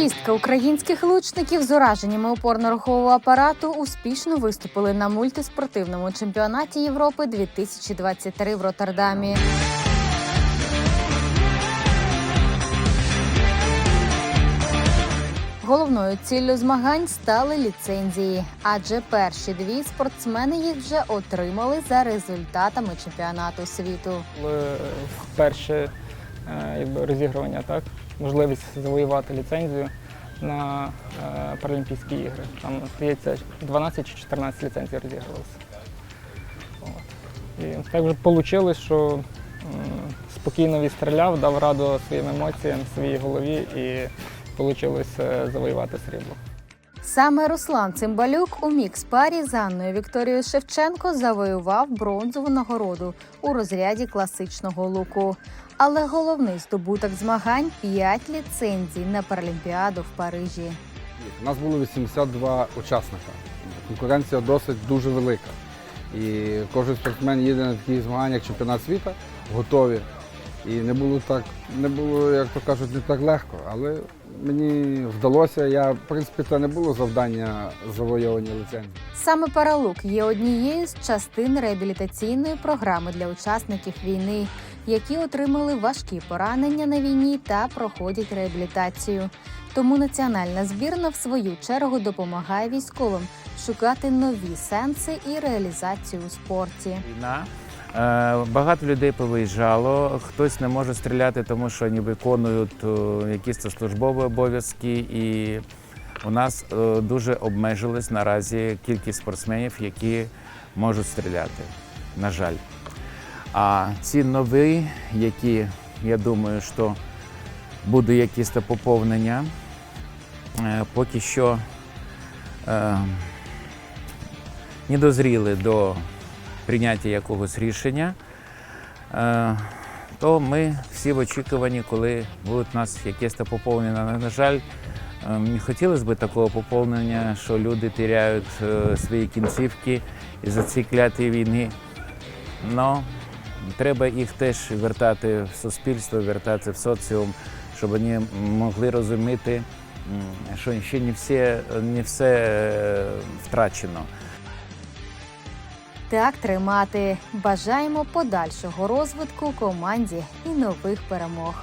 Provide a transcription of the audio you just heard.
Шістка українських лучників з ураженнями опорно-рухового апарату успішно виступили на мультиспортивному чемпіонаті Європи 2023 в Роттердамі. Головною ціллю змагань стали ліцензії, адже перші дві спортсмени їх вже отримали за результатами чемпіонату світу. Були вперше е, якби, розігрування, так? можливість завоювати ліцензію на е, Паралімпійські ігри. Там, здається, 12 чи 14 ліцензій розігрувалося. І так вже вийшло, що спокійно відстріляв, дав раду своїм емоціям, своїй голові і вийшло завоювати срібло. Саме Руслан Цимбалюк у мікс-парі з Анною Вікторією Шевченко завоював бронзову нагороду у розряді класичного луку. Але головний здобуток змагань 5 ліцензій на Паралімпіаду в Парижі. У нас було 82 учасника. Конкуренція досить дуже велика. І кожен спортсмен їде на такі змагання, як чемпіонат світу, готові. І не було так, не було, як то кажуть, не так легко. Але мені вдалося. Я, в принципі, це не було завдання завойовані ліцензії. Саме Паралук є однією з частин реабілітаційної програми для учасників війни, які отримали важкі поранення на війні та проходять реабілітацію. Тому національна збірна в свою чергу допомагає військовим шукати нові сенси і реалізацію у спорті. Війна. Е, Багато людей повиїжджало, хтось не може стріляти, тому що вони виконують е, якісь службові обов'язки. І у нас е, дуже обмежилась наразі кількість спортсменів, які можуть стріляти. На жаль. А ці нові, які я думаю, що буде якісь те поповнення, е, поки що е, не дозріли до прийняття якогось рішення, е, то ми всі в очікуванні, коли будуть у нас якесь то поповнення. На- жаль, е, не хотілося б такого поповнення, що люди теряють е, свої кінцівки із-за цієї клятої війни. Но треба їх теж вертати в суспільство, вертати в соціум, щоб вони могли розуміти, що ще не все, не все е, втрачено. Так тримати. Бажаємо подальшого розвитку команді і нових перемог.